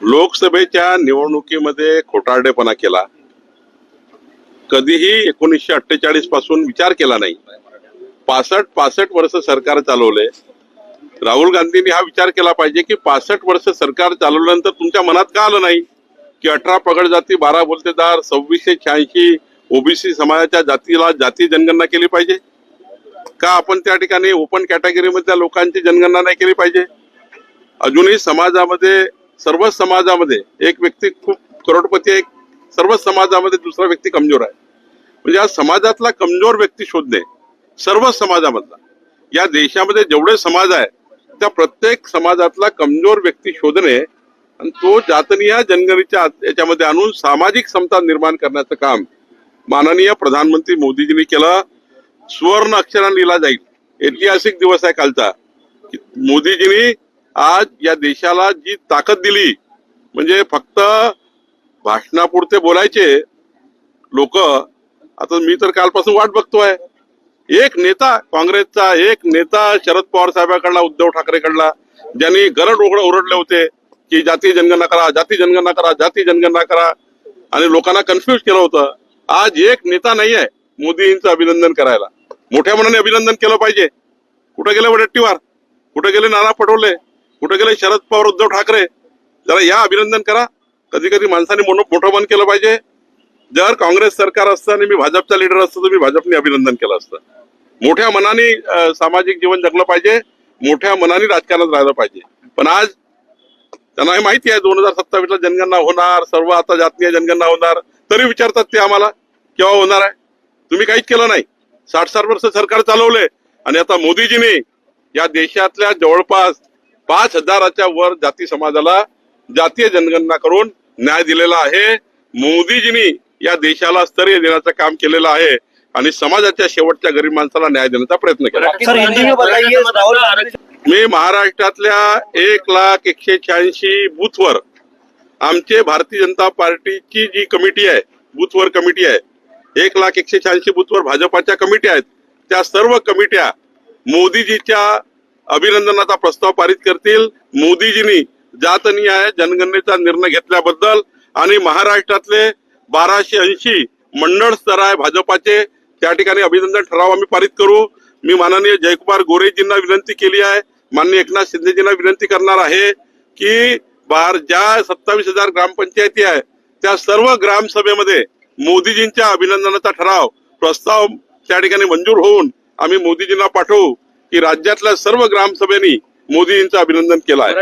लोकसभेच्या निवडणुकीमध्ये खोटारडेपणा केला. कधीही एकोणीसशे अठ्ठेचाळीसपासून विचार केला नाही. पासष्ट पासष्ट वर्ष सरकार चालवले. राहुल गांधींनी हा विचार केला पाहिजे की पासष्ट वर्ष सरकार चालवल्यानंतर तुमच्या मनात का आलं नाही? की अठरा पगड जाती बारा बोलतेदार सव्वीसशे शहाऐंशी ओबीसी समाजाच्या जातीला जाती जनगणना केली पाहिजे? का आपण त्या ठिकाणी ओपन कॅटेगरीमधल्या लोकांची जनगणना नाही केली पाहिजे? अजूनही समाजामध्ये सर्वच समाजामध्ये एक व्यक्ती खूप करोडपती आहे सर्वच समाजामध्ये दुसरा व्यक्ती कमजोर आहे. म्हणजे आज समाजातला कमजोर व्यक्ती शोधणे सर्वच समाजामधला या देशामध्ये जेवढे समाज आहे त्या प्रत्येक समाजातला कमजोर व्यक्ती शोधणे आणि तो जातनीय जनगणनेच्या याच्यामध्ये आणून सामाजिक समता निर्माण करण्याचं काम माननीय प्रधानमंत्री मोदीजींनी केलं. सुवर्ण अक्षराने लिहिला जाईल. ऐतिहासिक दिवस आहे कालचा. मोदीजींनी आज या देशाला जी ताकद दिली म्हणजे फक्त भाषणापुरते बोलायचे लोक आता मी तर कालपासून वाट बघतोय. एक नेता काँग्रेसचा एक नेता शरद पवार साहेबांकडला उद्धव ठाकरेकडला ज्यांनी गरड ओघड ओरडले होते की जाती जनगणना करा जाती जनगणना करा जाती जनगणना करा आणि लोकांना कन्फ्युज केलं होतं. आज एक नेता नाही आहे मोदींचं अभिनंदन करायला. मोठ्या मनाने अभिनंदन केलं पाहिजे. कुठं गेले वडेट्टीवार? कुठे गेले नाना पटोले? कुठे गेले? शरद पवार उद्धव ठाकरे. जरा या अभिनंदन करा. कधी कधी माणसाने मोठं बंद मन केलं पाहिजे. जर काँग्रेस सरकार असतं आणि मी भाजपचा लीडर असतो तर मी भाजपने अभिनंदन केलं असतं. मोठ्या मनाने सामाजिक जीवन जगलं पाहिजे. मोठ्या मनाने राजकारणात राहिलं पाहिजे. पण आज त्यांना हे माहिती आहे दोन हजार सत्तावीस ला जनगणना होणार सर्व आता जातीय जनगणना होणार. तरी विचारतात ते आम्हाला केव्हा होणार आहे? तुम्ही काहीच केलं नाही. साठ साठ वर्ष सरकार चालवले. आणि आता मोदीजींनी या देशातल्या जवळपास पाच हजाराच्या वर जाती समाजाला जातीय जनगणना करून न्याय दिलेला आहे. मोदीजींनी या देशाला स्तरीय देण्याचं काम केलेलं आहे आणि समाजाच्या शेवटच्या गरीब माणसाला न्याय देण्याचा प्रयत्न केला. सर हिंदी में बताइए राहुल गांधी मी महाराष्ट्रातल्या एक लाख एकशे शहाऐंशी बूथवर आमचे भारतीय जनता पार्टीची जी कमिटी आहे बूथवर कमिटी आहे एक लाख एकशे शहाऐंशी बूथवर भाजपाच्या कमिटी आहेत. त्या सर्व कमिट्या मोदीजीच्या अभिनंदनाचा प्रस्ताव पारित करतील. मोदीजींनी जातनीय जनगणनेचा निर्णय घेतल्याबद्दल आणि महाराष्ट्रातले बाराशे ऐंशी मंडळ स्तर आहे भाजपाचे त्या ठिकाणी अभिनंदन ठराव आम्ही पारित करू. मी माननीय जयकुमार गोरेजींना विनंती केली आहे. माननीय एकनाथ शिंदेजींना विनंती करणार आहे की बार ज्या सत्तावीस हजार ग्रामपंचायती आहे त्या सर्व ग्रामसभेमध्ये मोदीजींच्या अभिनंदनाचा ठराव प्रस्ताव त्या ठिकाणी मंजूर होऊन आम्ही मोदीजींना पाठवू. की राज्यातल्या सर्व ग्रामसभेनी मोदीजींचं अभिनंदन केलं आहे.